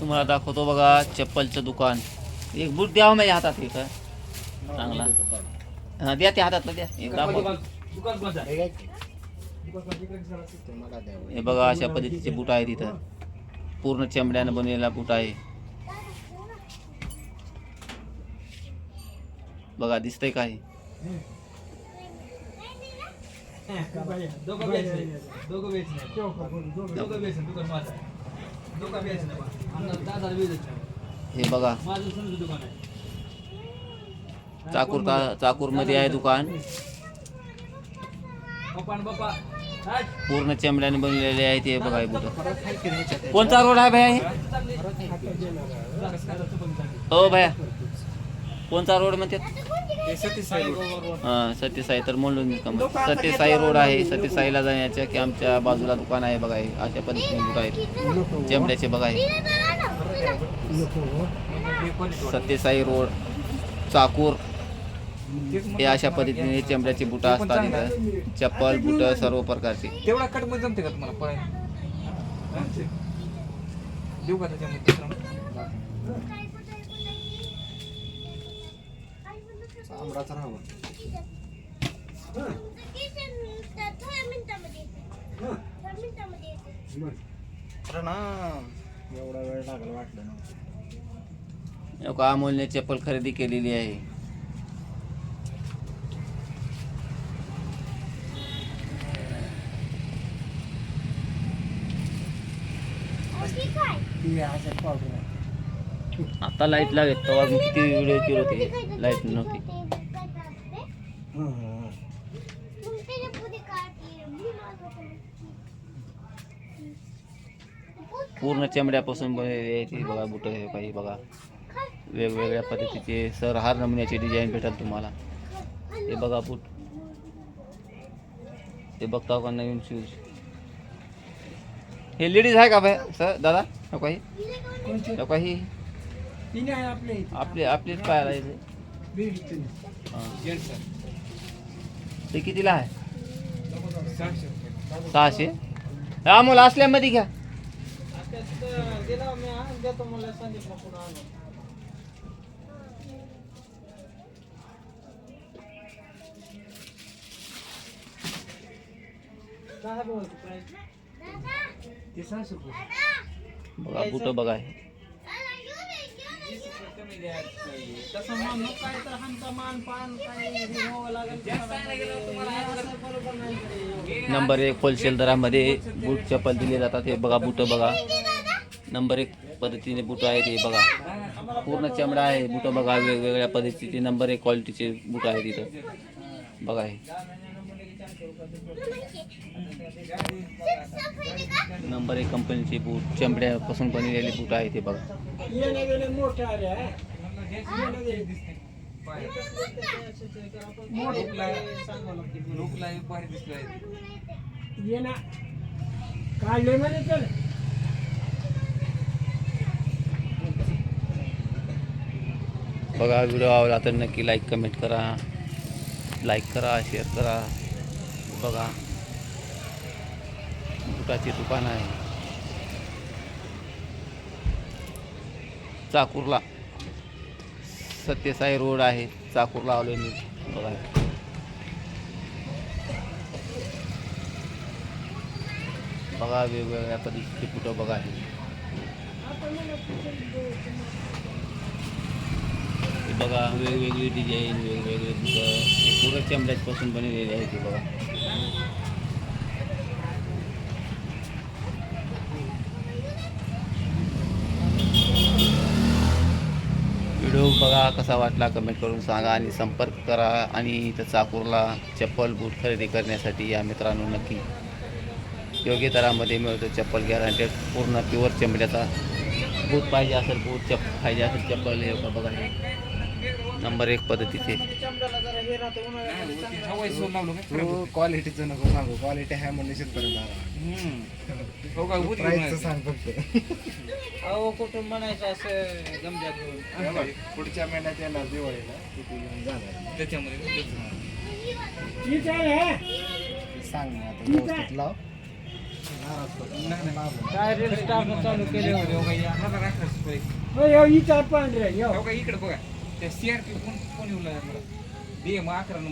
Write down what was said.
तुम्हाला दाखवतो बघा चप्पलचं दुकान. एक बूट द्यावं हो माझ्या हातात एक. चांगला. हा द्या त्या हातातलं द्या. एक दाखव. हे बघा अशा पद्धतीचे बूट आहे तिथं पूर्ण चमड्यानं बनलेला बूट आहे. बघा दिसतंय काय दोघं हे बघा. चाकूर का चाकूरमध्ये आहे दुकान. पूर्ण चेंबड्याने बनलेले आहे ते बघा बुध कोणता रोड आहे भया हे? हो ओ भया. कोणता रोड. म्हणते हा सत्यसाई तर म्हणून सत्यसाई रोड आहे सत्यसाईला जाण्याच्या की आमच्या बाजूला दुकान आहे बघा हे. अशा पद्धतीने बूट आहेत. चमड्याचे बघा हे. सत्यसाई रोड चाकूर. हे अशा पद्धतीने चमड्याची बुटं असतात. इथं चप्पल बुट सर्व प्रकारचे. तेवढा कटमध्ये जमते का तुम्हाला? देऊ का त्याच्यामध्ये? आंबराचा राहावा अरे ना एवढा वेळ लागला वाटलं ना लोक अमोलने चप्पल खरेदी केलेली आहे. आता लाइट लागेल तेव्हा मी किती व्हिडिओ केले होते. लाइट नव्हती. पूर्ण चमड्यापासून बनलेली ती बघा बुट हे काही बघा. वेगवेगळ्या पद्धतीचे सर हार नमुन्याचे डिझाईन भेटेल तुम्हाला. हे बघा बूट. हे बघता का नवीन शूज हे लेडीज आहे का भाई सर दादा? हो कोणची? हो इथे. आपले. आपलेच पाहायला. हां. ते कितीला आहे? सहाशे. हा मुलं असल्यामध्ये घ्या. बघा बुट बघा नंबर एक होलसेल दरामध्ये बूट चप्पल दिले जातात, हे बघा बुट बघा. नंबर एक पद्धतीने बुट हे बघा. पूर्ण चमडा आहे बुट बघा, वेगवेगळ्या पद्धतीचे. नंबर एक क्वालिटीचे बुट आहेत इथं. बघा हे. नंबर एक कंपनीचे बूट चमड्यापासून बनलेले बूट हे बघा. येणे गेले मोठे. आले आहे. ये ना काढले म्हणे तर. बघा व्हिडिओ आवडला तर नक्की लाईक कमेंट करा. लाईक करा शेअर करा. बघा. बुटाचे दुकान आहे. चाकूरला. सत्यसाई रोड आहे चाकूरला आलो मी. बघा. बघा वेगवेगळ्या पद्धतीचे कुठं बघा. हे बघा वेगवेगळी डिझाईन वेगवेगळे कुठं हे पूर्ण चमड्यापासून बनवलेले आहे ते बघा. व्हिडिओ कसा वाटला कमेंट करून सांगा आणि संपर्क करा आणि इथं चाकूरला चप्पल बूट खरेदी करण्यासाठी या मित्रांनो नक्की योग्य दरामध्ये मिळतो चप्पल गॅरंटेड पूर्ण प्युअर चमड्याचा बूट पाहिजे असेल बूट चप पाहिजे असेल चप्पल हे बघा. नंबर एक पद्धतीचे. हे हवाई लावलं काय तू क्वालिटीचं नको सांगू क्वालिटी आहे म्हणले शेतपर्यंत हो का उदी प्राईसचं सांग फक्त अहो कुठून म्हणायचं असं गमजात घेऊन पुढच्या महिन्यात येणार दिवाळीला किती घेऊन जाणार त्याच्यामध्ये सांग ना आता व्यवस्थित लाव काय रील्स टाकणं चालू केले इकडे बघा. त्या सीआरपी कोण कोण येऊ लागला मला bem macra no